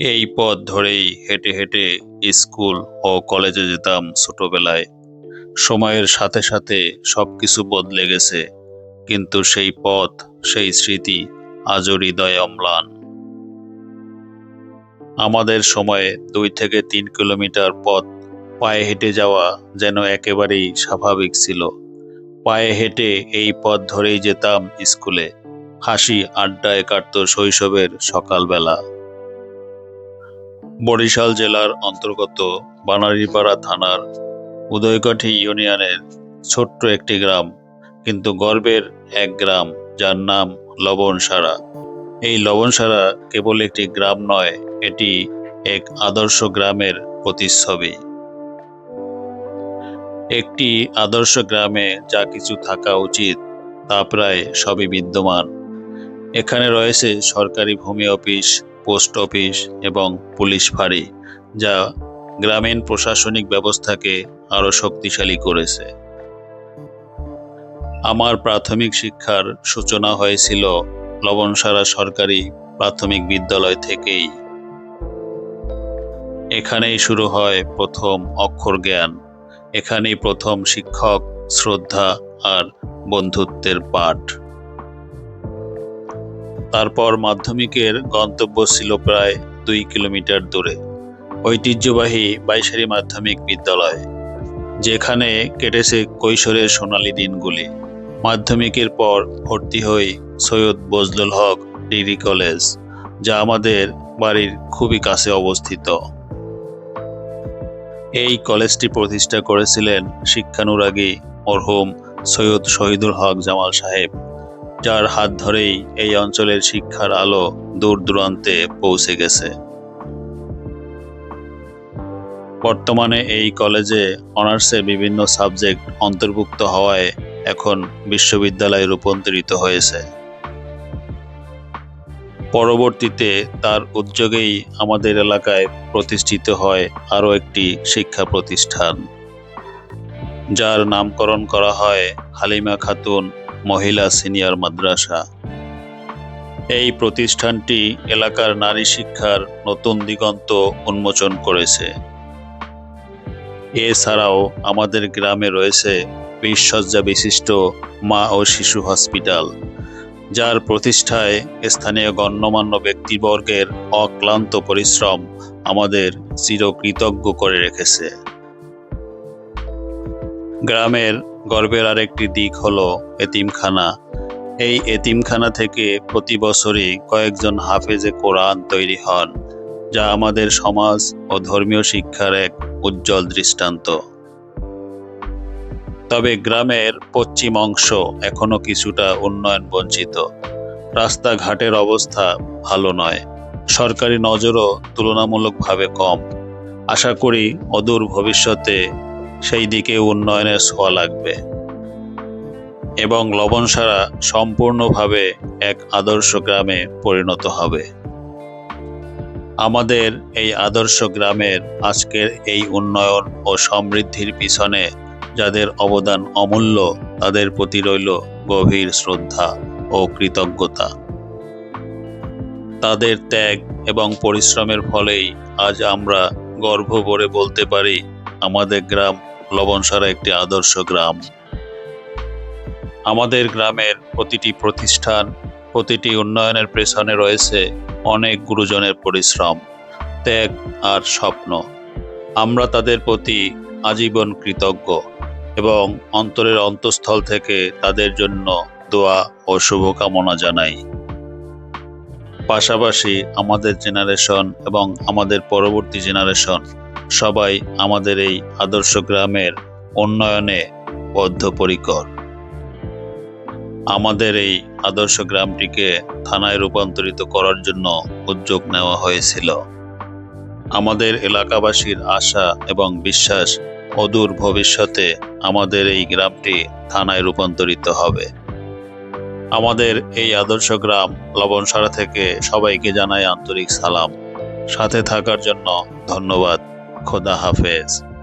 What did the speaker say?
এই পথ ধরেই হেঁটে হেঁটে স্কুল ও কলেজে যেতাম ছোটবেলায়। সময়ের সাথে সাথে সবকিছু বদলে গেছে, কিন্তু সেই পথ, সেই স্মৃতি আজও হৃদয়ে অম্লান। আমাদের সময়ে দুই থেকে তিন কিলোমিটার পথ, পায়ে হেঁটে যাওয়া যেন একেবারেই স্বাভাবিক ছিল। পায়ে হেঁটে এই পথ ধরেই যেতাম স্কুলে। হাসি আড্ডায় কাটত শৈশবের সকালবেলা। বরিশাল জেলার অন্তর্গত বানারীপাড়া থানার উদয়কাঠি ইউনিয়নের ছোট্ট একটি গ্রাম, কিন্তু গর্বের এক গ্রাম যার নাম লবণসারা। এই লবণসারা কেবল একটি গ্রাম নয়, এটি এক আদর্শ গ্রামের প্রতিচ্ছবি। একটি আদর্শ গ্রামে যা কিছু থাকা উচিত, তা প্রায় সবই বিদ্যমান। এখানে রয়েছে সরকারি ভূমি অফিস, পোস্ট অফিস এবং পুলিশ ফাঁড়ি, যা গ্রামীণ প্রশাসনিক ব্যবস্থাকে আরও শক্তিশালী করেছে। আমার প্রাথমিক শিক্ষার সূচনা হয়েছিল লবণসারা সরকারি প্রাথমিক বিদ্যালয় থেকেই। এখানেই শুরু হয় প্রথম অক্ষর জ্ঞান। এখানেই প্রথম শিক্ষক, শ্রদ্ধা আর বন্ধুত্বের পাঠ। তারপর মাধ্যমিকের গন্তব্য ছিল প্রায় দুই কিলোমিটার দূরে। ঐতিহ্যবাহী বাইশারি মাধ্যমিক বিদ্যালয়, যেখানে কেটেছে কৈশোরের সোনালী দিনগুলি। মাধ্যমিকের পর ভর্তি হই সৈয়দ বজলুল হক ডিগ্রি কলেজ, যা আমাদের বাড়ির খুবই কাছে অবস্থিত। এই কলেজটি প্রতিষ্ঠা করেছিলেন শিক্ষানুরাগী মরহুম সৈয়দ শহীদুল হক জামাল সাহেব। যার হাত ধরেই এই অঞ্চলের শিক্ষার আলো দূর দূরান্তে পৌঁছে গেছে। বর্তমানে এই কলেজে অনার্সে বিভিন্ন সাবজেক্ট অন্তর্ভুক্ত হওয়ায় এখন বিশ্ববিদ্যালয়ে রূপান্তরিত হয়েছে। পরবর্তীতে তার উদ্যোগেই আমাদের এলাকায় প্রতিষ্ঠিত হয় আরও একটি শিক্ষা প্রতিষ্ঠান। যার নামকরণ করা হয় হালিমা খাতুন মহিলা সিনিয়র মাদ্রাসা। এই প্রতিষ্ঠানটি এলাকার নারী শিক্ষার নতুন দিগন্ত উন্মোচন করেছে। এছাড়াও আমাদের গ্রামে রয়েছে বিশসজ্জা বিশিষ্ট মা ও শিশু হসপিটাল, যার প্রতিষ্ঠায় স্থানীয় গণ্যমান্য ব্যক্তিবর্গের অক্লান্ত পরিশ্রম আমাদের চিরকৃতজ্ঞ করে রেখেছে। গ্রামের গর্বের আরেকটি দিক হলো এতিমখানা। এই এতিমখানা থেকে প্রতি বছরই কয়েকজন হাফেজে কোরআন তৈরি হন, যা আমাদের সমাজ ও ধর্মীয় শিক্ষার এক উজ্জ্বল দৃষ্টান্ত। তবে গ্রামের পশ্চিম অংশ এখনও কিছুটা উন্নয়ন বঞ্চিত। রাস্তাঘাটের অবস্থা ভালো নয়। সরকারি নজরও তুলনামূলকভাবে কম। আশা করি অদূর ভবিষ্যতে সেই দিকে উন্নয়নের ছোঁয়া লাগবে। এবং লবণসারা সম্পূর্ণভাবে এক আদর্শ গ্রামে পরিণত হবে। আমাদের এই আদর্শ গ্রামের আজকের এই উন্নয়ন ও সমৃদ্ধির পিছনে যাদের অবদান অমূল্য, তাদের প্রতি রইল গভীর শ্রদ্ধা ও কৃতজ্ঞতা। তাদের ত্যাগ এবং পরিশ্রমের ফলেই আজ আমরা গর্ব ভরে বলতে পারি আমাদের গ্রাম লবণসারা একটি আদর্শ গ্রাম। আমাদের গ্রামের প্রতিটি প্রতিষ্ঠান, প্রতিটি উন্নয়নের পেছনে রয়েছে অনেক গুরুজনের পরিশ্রম, ত্যাগ আর স্বপ্ন। আমরা তাদের প্রতি আজীবন কৃতজ্ঞ এবং অন্তরের অন্তঃস্থল থেকে তাদের জন্য দোয়া ও শুভকামনা জানাই। পাশাপাশি আমাদের জেনারেশন এবং আমাদের পরবর্তী জেনারেশন সবাই আমাদের এই আদর্শ গ্রামের উন্নয়নে বদ্ধপরিকর। আমাদের এই আদর্শ গ্রামটিকে থানায় রূপান্তরিত করার জন্য উদ্যোগ নেওয়া হয়েছিল। আমাদের এলাকাবাসীর আশা এবং বিশ্বাস অদূর ভবিষ্যতে আমাদের এই গ্রামটি থানায় রূপান্তরিত হবে। আমাদের এই আদর্শ গ্রাম লবণসারা থেকে সবাইকে জানাই আন্তরিক সালাম। সাথে থাকার জন্য ধন্যবাদ। খোদা হাফেজ।